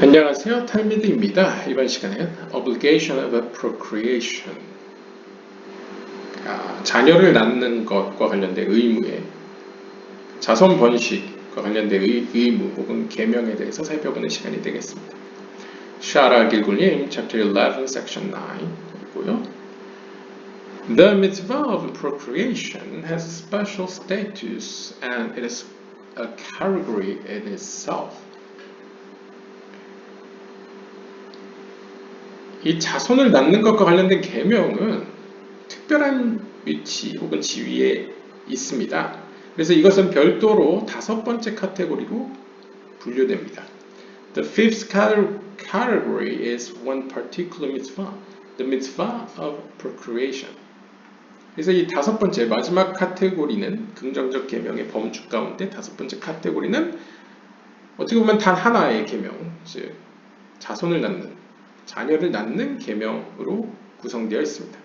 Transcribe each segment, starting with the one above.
안녕하세요. 탈미드입니다. 이번 시간엔 obligation of procreation 아, 자녀를 낳는 것과 관련된 의무에 자손 번식과 관련된 의, 의무 혹은 계명에 대해서 살펴보는 시간이 되겠습니다. 샤라 길굴님 chapter 11 section 9이고요. The mitzvah of procreation has special status and it is a category in itself. 이 자손을 낳는 것과 관련된 계명은 특별한 위치 혹은 지위에 있습니다. 그래서 이것은 별도로 다섯 번째 카테고리로 분류됩니다. The fifth category is one particular mitzvah, the mitzvah of procreation. 그래서 이 다섯 번째 마지막 카테고리는 긍정적 계명의 범주 가운데 다섯 번째 카테고리는 어떻게 보면 단 하나의 계명, 즉 자손을 낳는 자녀를 낳는 계명으로 구성되어 있습니다.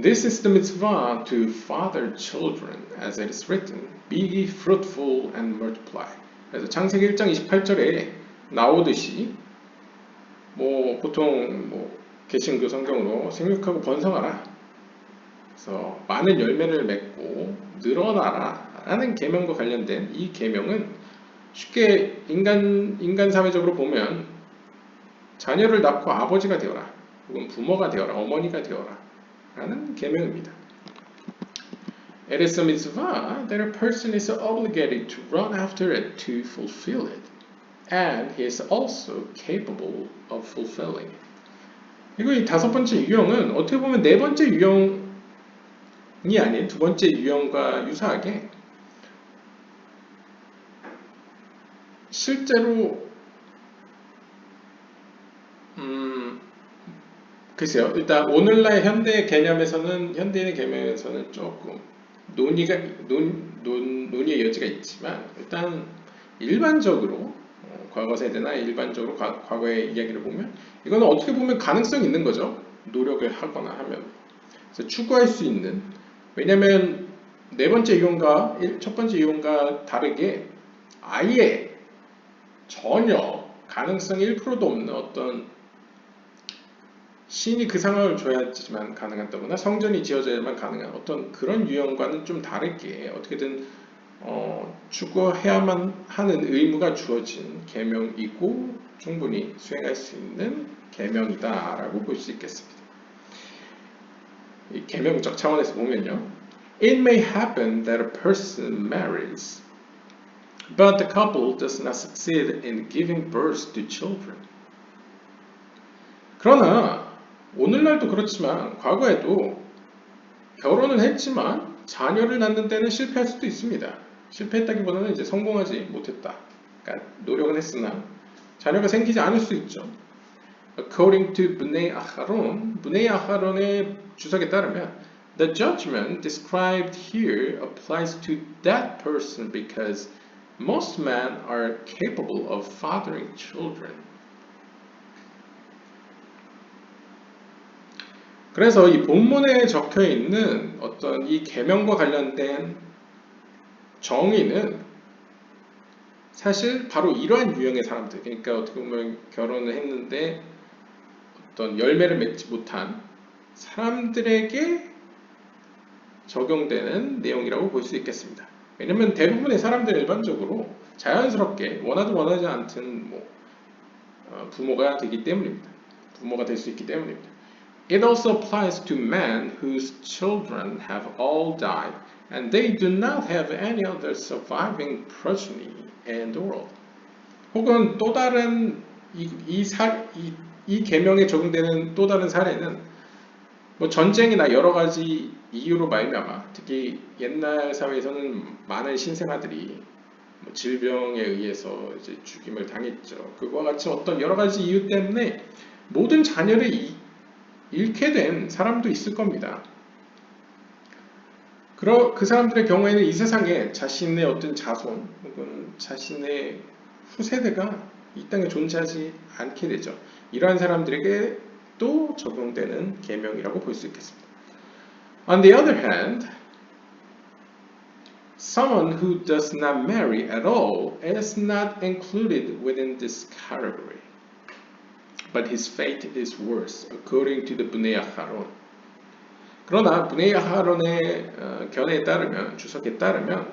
This is the mitzvah to father children, as it is written, be fruitful and multiply. 그래서 창세기 1장 28절에 나오듯이 뭐 보통 뭐 개신교 성경으로 생육하고 번성하라. 그래서 많은 열매를 맺고 늘어나라라는 계명과 관련된 이 계명은 쉽게 인간 인간 사회적으로 보면 자녀를 낳고 아버지가 되어라 혹은 부모가 되어라 어머니가 되어라 라는 계명입니다. It is a mitzvah that a person is obligated to run after it to fulfill it, and he is also capable of fulfilling it. 그리고 이 다섯 번째 유형은 어떻게 보면 네 번째 유형이 아닌 두 번째 유형과 유사하게 실제로 글쎄요. 일단 오늘날 현대 개념에서는 현대인의 개념에서는 조금 논의가 논, 논, 논의의 여지가 있지만 일단 일반적으로 어, 과거 세대나 일반적으로 과, 과거의 이야기를 보면 이거는 어떻게 보면 가능성 있는 거죠. 노력을 하거나 하면 그래서 추구할 수 있는 왜냐하면 네 번째 이용과 첫 번째 이용과 다르게 아예 전혀 가능성 1%도 없는 어떤 신이 그 상황을 줘야지만 가능하다거나 성전이 지어져야만 가능한 어떤 그런 유형과는 좀 다르게 어떻게든 어, 추구해야만 하는 의무가 주어진 계명이고 충분히 수행할 수 있는 계명이다라고 볼 수 있겠습니다. 이 계명적 차원에서 보면요. It may happen that a person marries, but the couple does not succeed in giving birth to children. 그러나 오늘날도 그렇지만 과거에도 결혼을 했지만 자녀를 낳는 데는 실패할 수도 있습니다. 실패했다기보다는 이제 성공하지 못했다. 그러니까 노력은 했으나 자녀가 생기지 않을 수 있죠. According to Bnei Aharon, Bnei Aharon의 주석에 따르면 The judgment described here applies to that person because most men are capable of fathering children. 그래서 이 본문에 적혀 있는 어떤 이 계명과 관련된 정의는 사실 바로 이러한 유형의 사람들, 그러니까 어떻게 보면 결혼을 했는데 어떤 열매를 맺지 못한 사람들에게 적용되는 내용이라고 볼 수 있겠습니다. 왜냐하면 대부분의 사람들 일반적으로 자연스럽게 원하든 원하지 않든 뭐 어, 부모가 되기 때문입니다. 부모가 될 수 있기 때문입니다. It also applies to men whose children have all died and they do not have any other surviving progeny in the world. 혹은 또 다른 이, 이, 계명에 적용되는 또 다른 사례는 뭐 전쟁이나 여러 가지 이유로 말미암아 특히 옛날 사회에서는 많은 신생아들이 뭐 질병에 의해서 이제 죽임을 당했죠. 그와 같이 어떤 여러 가지 이유 때문에 모든 자녀를 잃게 된 사람도 있을 겁니다. 그러, 그 사람들의 경우에는 이 세상에 자신의 어떤 자손 혹은 자신의 후세대가 이 땅에 존재하지 않게 되죠. 이러한 사람들에게 또 적용되는 계명이라고 볼 수 있겠습니다. On the other hand, Someone who does not marry at all is not included within this category. But his fate is worse, according to the Bnei Aharon. 그러나 분의 아하론의 어, 견해에 따르면 주석에 따르면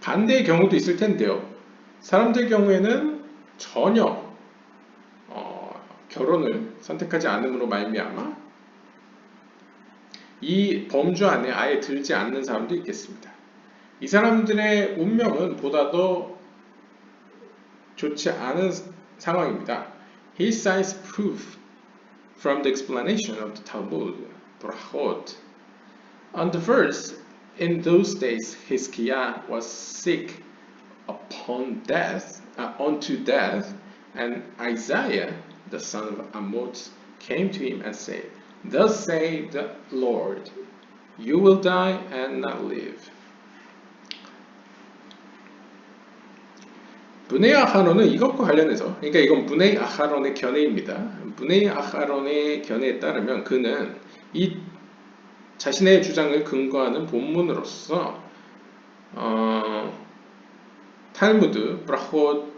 반대의 경우도 있을 텐데요. 사람들 경우에는 전혀 어, 결혼을 선택하지 않음으로 말미암아 이 범주 안에 아예 들지 않는 사람도 있겠습니다. 이 사람들의 운명은 보다 더 좋지 않은 상황입니다. He cites proof from the explanation of the Talmud, Brachot. On the verse, in those days Hezekiah was sick upon death, uh, unto death, and Isaiah, the son of Amoz, came to him and said, Thus say the Lord, you will die and not live. 분의 아하론은 이것과 관련해서, 그러니까 이건 분의 아하론의 견해입니다. 분의 아하론의 견해에 따르면 그는 이 자신의 주장을 근거하는 본문으로서 어, 탈무드 브라호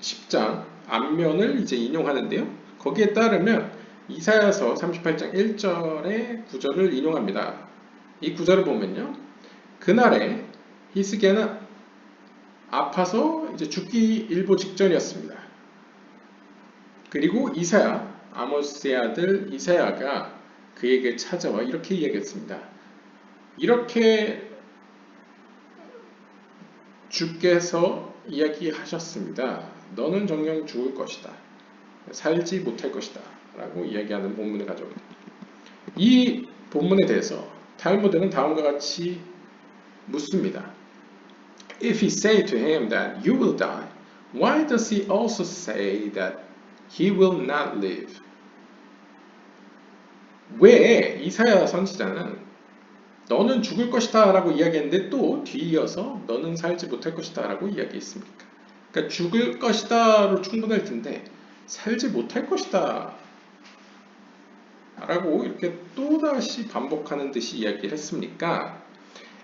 10장 앞면을 이제 인용하는데요. 거기에 따르면 이사야서 38장 1절의 구절을 인용합니다. 이 구절을 보면요. 그날에 히스기야는 아파서 이제 죽기 일보 직전이었습니다. 그리고 이사야, 아모스의 아들 이사야가 그에게 찾아와 이렇게 이야기했습니다. 이렇게 주께서 이야기하셨습니다. 너는 정녕 죽을 것이다. 살지 못할 것이다. 라고 이야기하는 본문을 가져옵니다. 이 본문에 대해서 탈무드는 다음과 같이 묻습니다. If he say to him that you will die, why does he also say that he will not live? 왜 이사야 선지자는 너는 죽을 것이다 라고 이야기했는데 또 뒤이어서 너는 살지 못할 것이다 라고 이야기했습니까? 그러니까 죽을 것이다 로 충분할 텐데 살지 못할 것이다 라고 이렇게 또다시 반복하는 듯이 이야기를 했습니까?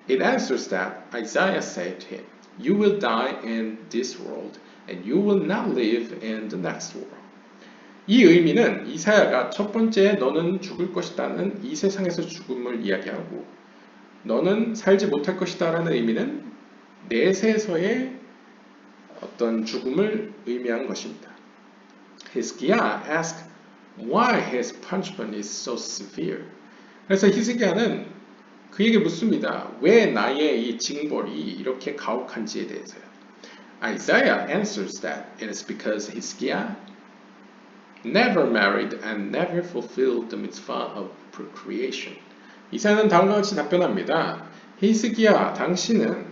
It answers that Isaiah said to him, You will die in this world, and you will not live in the next world. 이 의미는 이사야가 첫 번째 너는 죽을 것이다는 이 세상에서 죽음을 이야기하고 너는 살지 못할 것이다 라는 의미는 내세에서의 어떤 죽음을 의미한 것입니다. Hezekiah asked why his punishment is so severe. 그래서 히스기야는 그에게 묻습니다. 왜 나의 이 징벌이 이렇게 가혹한지에 대해서요. Isaiah answers that it is because Hezekiah never married and never fulfilled the mitzvah of procreation. 이사는 다음과 같이 답변합니다. 히스기야, 당신은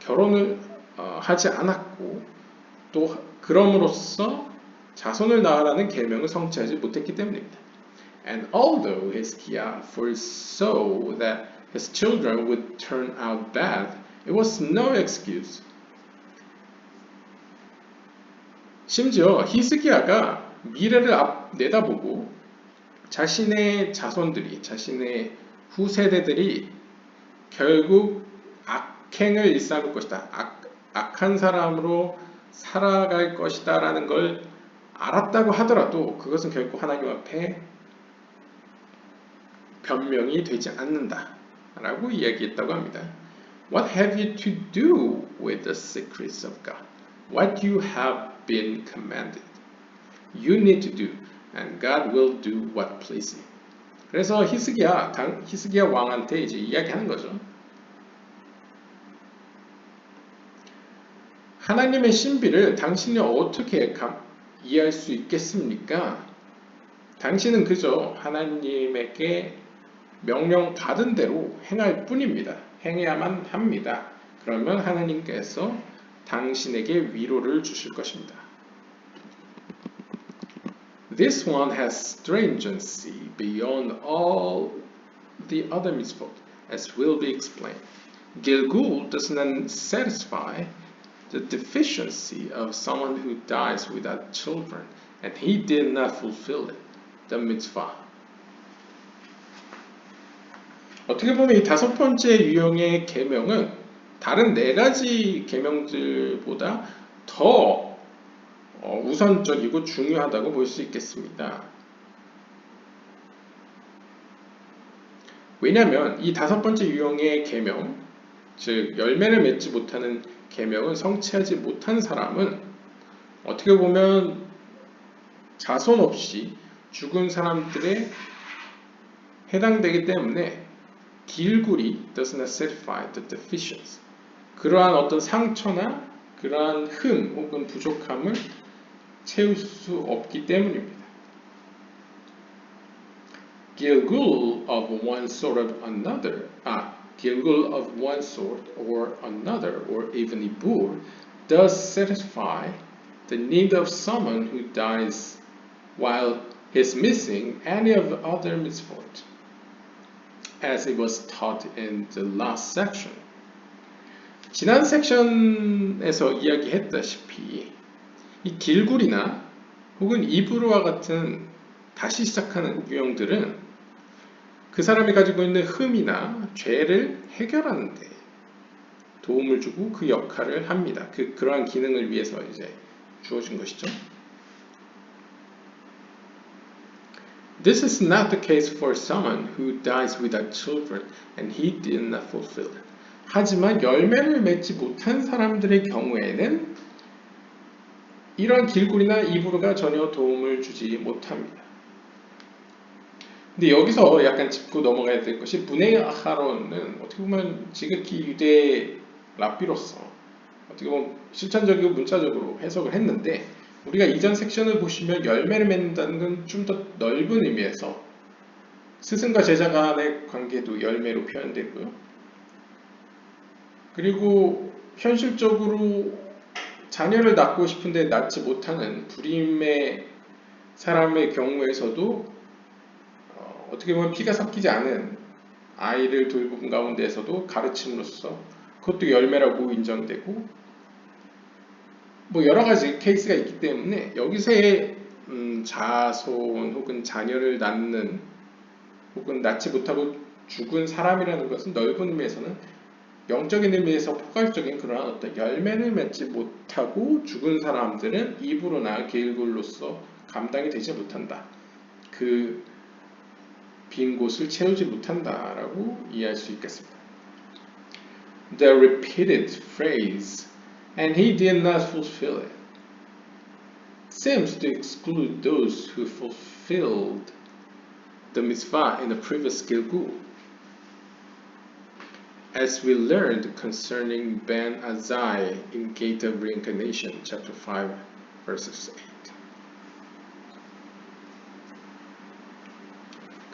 결혼을 어, 하지 않았고 또 그럼으로써 자손을 낳으라는 계명을 성취하지 못했기 때문입니다. And although Hezekiah foresaw that his children would turn out bad, it was no excuse. 심지어 히스기야가 미래를 앞 내다보고 자신의 자손들이 자신의 후세대들이 결국 악행을 일삼을 것이다. 악, 악한 사람으로 살아갈 것이다 라는 걸 알았다고 하더라도 그것은 결코 하나님 앞에 변명이 되지 않는다 라고 이야기했다고 합니다. What have you to do with the secrets of God? What you have been commanded. You need to do, and God will do what pleases him. 그래서 히스기야, 당, 히스기야 왕한테 이제 이야기하는 거죠. 하나님의 신비를 당신이 어떻게 감, 이해할 수 있겠습니까? 당신은 그저 하나님에게 명령 받은 대로 행할 뿐입니다. 행해야만 합니다. 그러면 하나님께서 당신에게 위로를 주실 것입니다. This one has stringency beyond all the other mitzvot, as will be explained. Gilgul does not satisfy the deficiency of someone who dies without children, and he did not fulfill it, the mitzvah. 어떻게 보면 이 다섯 번째 유형의 계명은 다른 네 가지 계명들보다 더 어, 우선적이고 중요하다고 볼 수 있겠습니다. 왜냐하면 이 다섯 번째 유형의 계명, 즉 열매를 맺지 못하는 계명을 성취하지 못한 사람은 어떻게 보면 자손 없이 죽은 사람들에 해당되기 때문에 길굴이 does not satisfy the deficiency. 그러한 어떤 상처나 그러한 흠 혹은 부족함을 채울 수 없기 때문입니다. Gilgul of one sort of another, ah, Gilgul of one sort or another, or even Ibur, does satisfy the need of someone who dies while he's missing any of the other misfortune, As it was taught in the last section. 지난 섹션에서 이야기했다시피 이 길굴이나 혹은 이브루와 같은 다시 시작하는 유형들은 그 사람이 가지고 있는 흠이나 죄를 해결하는 데 도움을 주고 그 역할을 합니다. 그 그러한 기능을 위해서 이제 주어진 것이죠. This is not the case for someone who dies without children and he did not fulfill it. 하지만 열매를 맺지 못한 사람들의 경우에는 이러한 길굴이나 이브루가 전혀 도움을 주지 못합니다. 근데 여기서 약간 짚고 넘어가야 될 것이 문의 아하론은 어떻게 보면 지극히 유대 랍비로서 어떻게 보면 실천적이고 문자적으로 해석을 했는데 우리가 이전 섹션을 보시면 열매를 맺는다는 건 좀 더 넓은 의미에서 스승과 제자 간의 관계도 열매로 표현되고요. 그리고 현실적으로 자녀를 낳고 싶은데 낳지 못하는 불임의 사람의 경우에서도 어, 떻게 보면 피가 섞이지 않은 아이를 돌보는 가운데에서도 가르침으로써 그것도 열매라고 인정되고 뭐 여러 가지 케이스가 있기 때문에 여기서의 음, 자손 혹은 자녀를 낳는 혹은 낳지 못하고 죽은 사람이라는 것은 넓은 의미에서는 영적인 의미에서 포괄적인 그러한 어떤 열매를 맺지 못하고 죽은 사람들은 입으로나 길굴로서 감당이 되지 못한다. 그 빈 곳을 채우지 못한다라고 이해할 수 있겠습니다. The repeated phrase and he did not fulfill it, seems to exclude those who fulfilled the mitzvah in the previous Gilgul. As we learned concerning Ben Azai in Gate of Reincarnation, chapter 5, verses 8.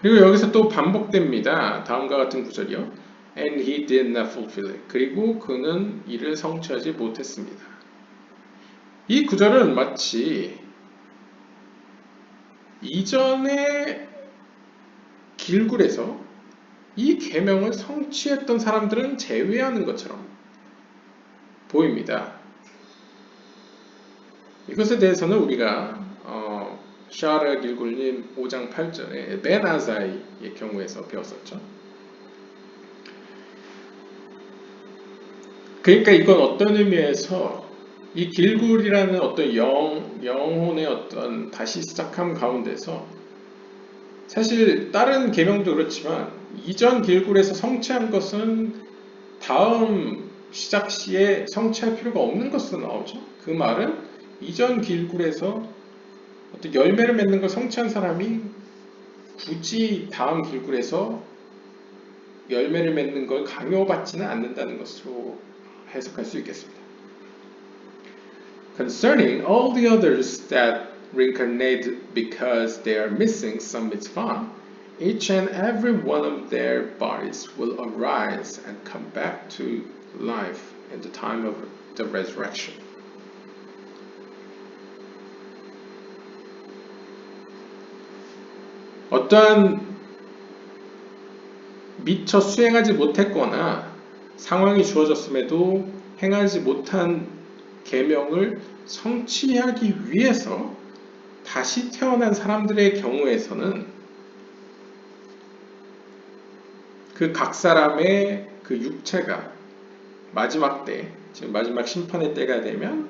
그리고 여기서 또 반복됩니다. 다음과 같은 구절이요. And he did not fulfill it. 그리고 그는 이를 성취하지 못했습니다. 이 구절은 마치 이전의 길굴에서 이 계명을 성취했던 사람들은 제외하는 것처럼 보입니다. 이것에 대해서는 우리가 어, 샤르 길굴님 5장 8절에 베나자이의 경우에서 배웠었죠. 그러니까 이건 어떤 의미에서 이 길굴이라는 어떤 영, 영혼의 어떤 다시 시작함 가운데서 사실 다른 계명도 그렇지만 이전 길굴에서 성취한 것은 다음 시작 시에 성취할 필요가 없는 것으로 나오죠. 그 말은 이전 길굴에서 어떤 열매를 맺는 걸 성취한 사람이 굳이 다음 길굴에서 열매를 맺는 걸 강요받지는 않는다는 것으로 해석할 수 있겠습니다. Concerning all the others that reincarnate because they are missing some mitzvah, each and every one of their bodies will arise and come back to life in the time of the resurrection. 어떠한 미처 수행하지 못했거나 상황이 주어졌음에도 행하지 못한 계명을 성취하기 위해서 다시 태어난 사람들의 경우에서는 그 각 사람의 그 육체가 마지막 때, 지금 마지막 심판의 때가 되면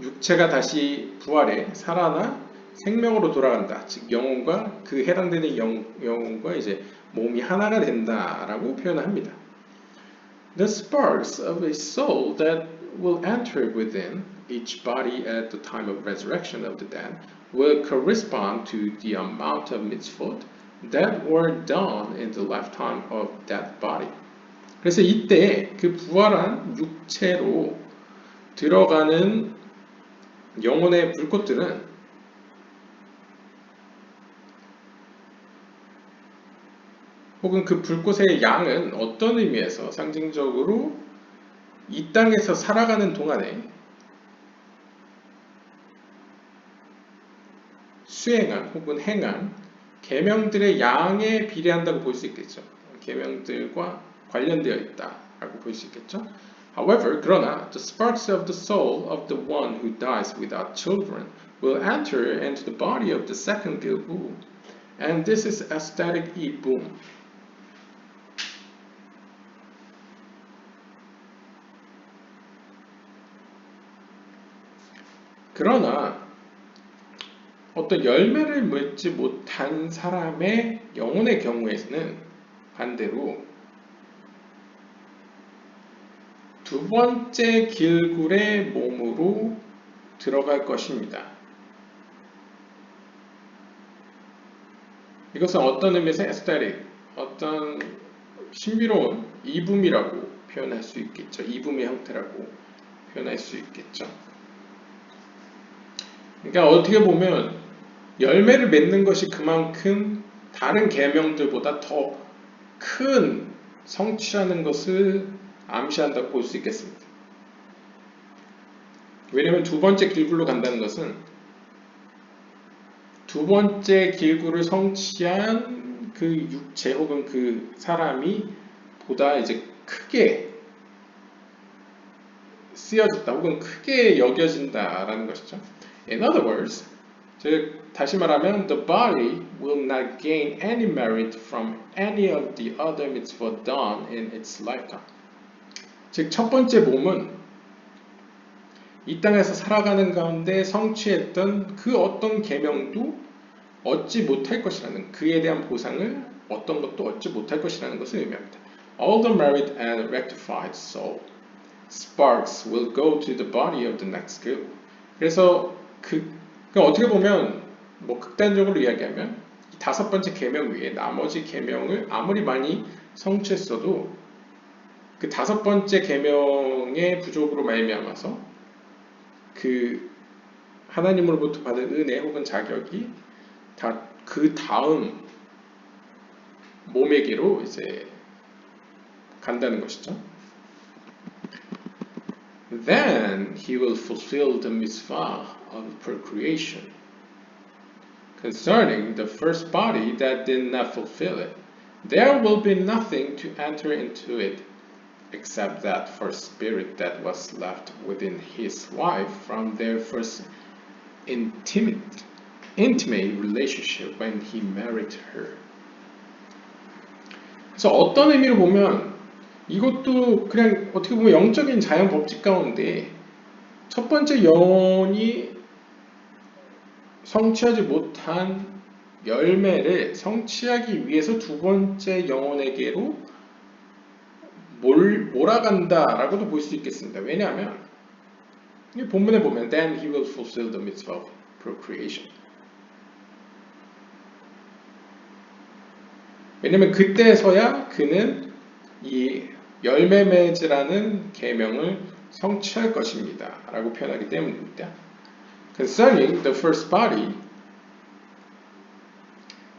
육체가 다시 부활해 살아나 생명으로 돌아간다. 즉 영혼과 그 해당되는 영, 영혼과 이제 몸이 하나가 된다라고 표현합니다. The sparks of a soul that will enter within each body at the time of resurrection of the dead will correspond to the amount of mitzvot that were done in the lifetime of that body. 그래서 이때 그 부활한 육체로 들어가는 영혼의 불꽃들은 혹은 그 불꽃의 양은 어떤 의미에서 상징적으로 이 땅에서 살아가는 동안에 수행한 혹은 행한 계명들의 양에 비례한다고 볼 수 있겠죠. 계명들과 관련되어 있다라고 볼 수 있겠죠. However, 그러나 the sparks of the soul of the one who dies without children will enter into the body of the second Gilgul, and this is aesthetic ibum. 그러나 어떤 열매를 맺지 못한 사람의 영혼의 경우에는 반대로 두 번째 길굴의 몸으로 들어갈 것입니다. 이것은 어떤 의미에서 에스테릭, 어떤 신비로운 이붐이라고 표현할 수 있겠죠. 이붐의 형태라고 표현할 수 있겠죠. 그러니까 어떻게 보면 열매를 맺는 것이 그만큼 다른 계명들보다 더 큰 성취하는 것을 암시한다고 볼 수 있겠습니다. 왜냐하면 두 번째 길굴로 간다는 것은 두 번째 길굴을 성취한 그 육체 혹은 그 사람이 보다 이제 크게 쓰여졌다 혹은 크게 여겨진다라는 것이죠. In other words, 즉 다시 말하면 the body will not gain any merit from any of the other mitzvot done in its lifetime. 즉 첫 번째 몸은 이 땅에서 살아가는 가운데 성취했던 그 어떤 계명도 얻지 못할 것이라는 그에 대한 보상을 어떤 것도 얻지 못할 것이라는 것을 의미합니다. All the merit and rectified soul sparks will go to the body of the next gill. 그래서 그 그러니까 어떻게 보면 뭐 극단적으로 이야기하면 이 다섯 번째 계명 위에 나머지 계명을 아무리 많이 성취했어도 그 다섯 번째 계명의 부족으로 말미암아서 그 하나님으로부터 받은 은혜 혹은 자격이 다 그 다음 몸에게로 이제 간다는 것이죠. Then he will fulfill the mitzvah of procreation. Concerning the first body that did not fulfill it, there will be nothing to enter into it except that first spirit that was left within his wife from their first intimate, intimate relationship when he married her. 그래서 어떤 의미로 보면 이것도 그냥 어떻게 보면 영적인 자연 법칙 가운데 첫 번째 영혼이 성취하지 못한 열매를 성취하기 위해서 두 번째 영혼에게로 몰, 몰아간다라고도 볼 수 있겠습니다. 왜냐하면 이 본문에 보면 then he will fulfill the mitzvah of procreation. 왜냐면 그때서야 그는 이 열매 맺으라는 계명을 성취할 것입니다. 라고 표현하기 때문입니다. Concerning the first body,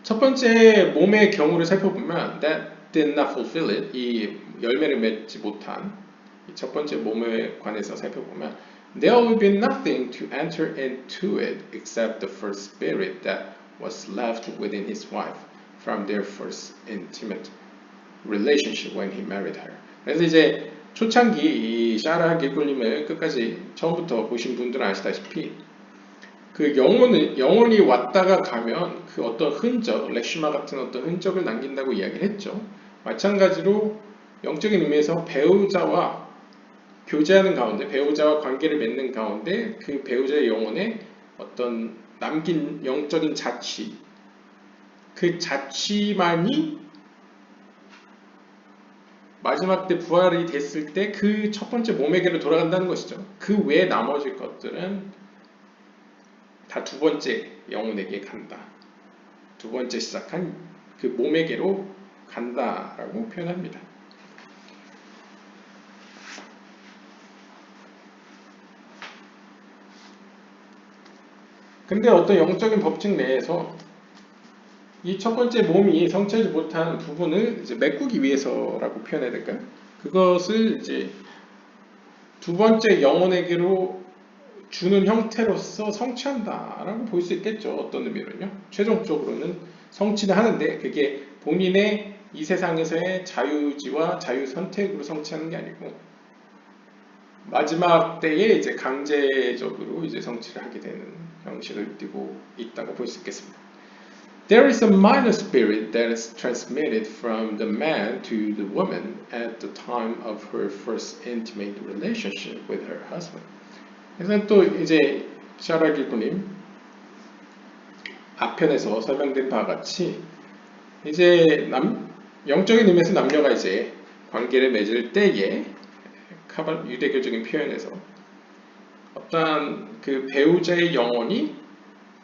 첫 번째 몸의 경우를 살펴보면 that did not fulfill it, 이 열매를 맺지 못한 첫 번째 몸에 관해서 살펴보면 there will be nothing to enter into it except the first spirit that was left within his wife from their first intimate relationship when he married her. 그래서 이제 초창기 이 샤라 길꿀님을 끝까지 처음부터 보신 분들은 아시다시피 그 영혼을, 영혼이 왔다가 가면 그 어떤 흔적, 렉시마 같은 어떤 흔적을 남긴다고 이야기를 했죠. 마찬가지로 영적인 의미에서 배우자와 교제하는 가운데 배우자와 관계를 맺는 가운데 그 배우자의 영혼에 어떤 남긴 영적인 자취 그 자취만이 마지막 때 부활이 됐을 때 그 첫 번째 몸에게로 돌아간다는 것이죠. 그 외 나머지 것들은 다 두 번째 영혼에게 간다. 두 번째 시작한 그 몸에게로 간다라고 표현합니다. 근데 어떤 영적인 법칙 내에서 이 첫 번째 몸이 성취하지 못한 부분을 이제 메꾸기 위해서라고 표현해야 될까요? 그것을 이제 두 번째 영혼에게로 주는 형태로서 성취한다라고 볼 수 있겠죠. 어떤 의미로는요. 최종적으로는 성취는 하는데 그게 본인의 이 세상에서의 자유지와 자유 선택으로 성취하는 게 아니고 마지막 때에 이제 강제적으로 이제 성취를 하게 되는 형식을 띠고 있다고 볼 수 있겠습니다. There is a minor spirit that is transmitted from the man to the woman at the time of her first intimate relationship with her husband. 그래서 또 이제 샤라기구님 앞편에서 설명된 바와 같이 이제 남 영적인 의미에서 남녀가 이제 관계를 맺을 때에 카발 유대교적인 표현에서 어떠한 그 배우자의 영혼이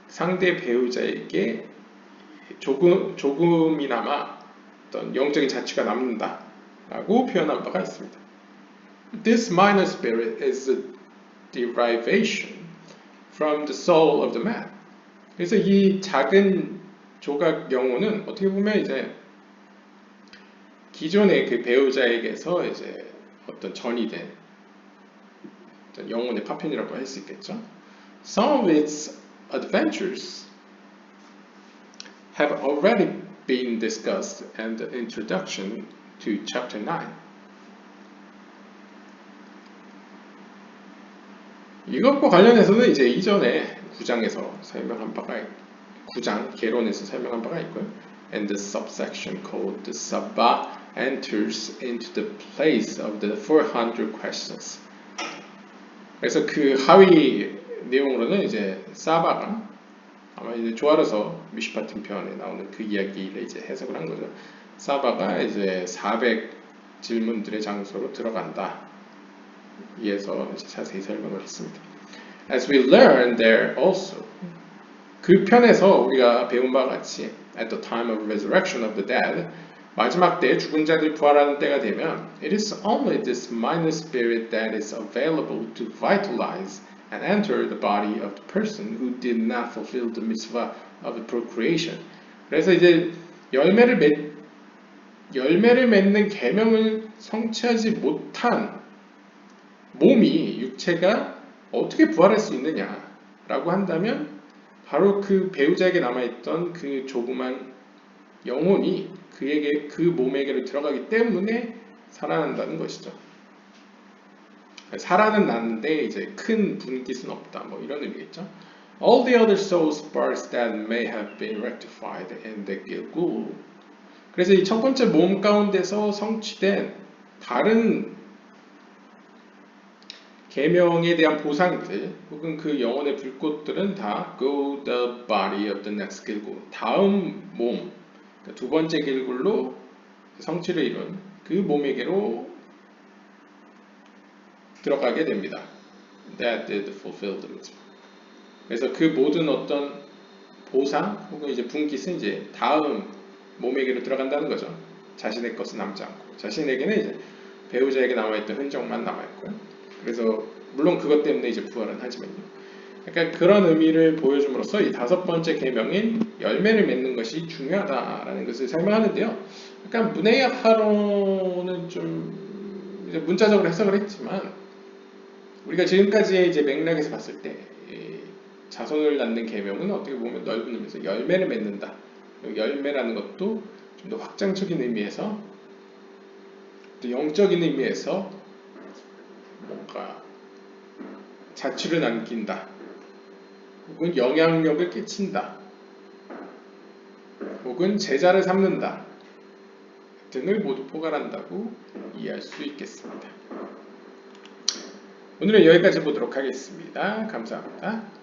상대 배우자에게 조금 조금이나마 어떤 영적인 자취가 남는다라고 표현한 바가 있습니다. This minor spirit is derivation from the soul of the man. 그래서 이 작은 조각 영혼은 어떻게 보면 이제 기존의 그 배우자에게서 이제 어떤 전이된 어떤 영혼의 파편이라고 할 수 있겠죠. Some of its adventures have already been discussed in the introduction to chapter 9. 이것과 관련해서는 이제 이전에 9장에서 설명한 바가 9장 개론에서 설명한 바가 있고요. And the subsection called the Sabba enters into the place of the 400 questions. 그래서 그 하위 내용으로는 이제 사바가 아마 이제 조아르서 미시파튼 편에 나오는 그 이야기를 이제 해석을 한 거죠. 사바가 이제 400 질문들의 장소로 들어간다. 위에서 이제 자세히 설명을 했습니다. As we learn there also 그 편에서 우리가 배운 바와 같이 at the time of resurrection of the dead 마지막 때 죽은 자들이 부활하는 때가 되면 it is only this minor spirit that is available to vitalize and enter the body of the person who did not fulfill the mitzvah of the procreation. 그래서 이제 열매를 맺 열매를 맺는 계명을 성취하지 못한 몸이 육체가 어떻게 부활할 수 있느냐라고 한다면 바로 그 배우자에게 남아있던 그 조그만 영혼이 그에게 그 몸에게로 들어가기 때문에 살아난다는 것이죠. 살아는 나는데 이제 큰 분깃은 없다. 뭐 이런 의미겠죠. All the other soul sparks that may have been rectified in the Gilgul. 그래서 이 첫 번째 몸 가운데서 성취된 다른 계명에 대한 보상들 혹은 그 영혼의 불꽃들은 다 go the body of the next Gilgul. 다음 몸, 그러니까 두 번째 길굴로 성취를 이룬 그 몸에게로 들어가게 됩니다. That did fulfill the mitzvah. 그래서 그 모든 어떤 보상 혹은 이제 분깃은 이제 다음 몸에게로 들어간다는 거죠. 자신의 것은 남지 않고 자신에게는 이제 배우자에게 남아있던 흔적만 남아있고요. 그래서 물론 그것 때문에 이제 부활은 하지만요. 그러니까 그런 의미를 보여줌으로써 이 다섯 번째 계명인 열매를 맺는 것이 중요하다라는 것을 설명하는데요. 약간 문해학 하로는 좀 이제 문자적으로 해석을 했지만 우리가 지금까지의 이제 맥락에서 봤을 때 자손을 낳는 계명은 어떻게 보면 넓은 의미에서 열매를 맺는다. 열매라는 것도 좀 더 확장적인 의미에서 또 영적인 의미에서 뭔가 자취를 남긴다. 혹은 영향력을 끼친다. 혹은 제자를 삼는다. 등을 모두 포괄한다고 이해할 수 있겠습니다. 오늘은 여기까지 보도록 하겠습니다. 감사합니다.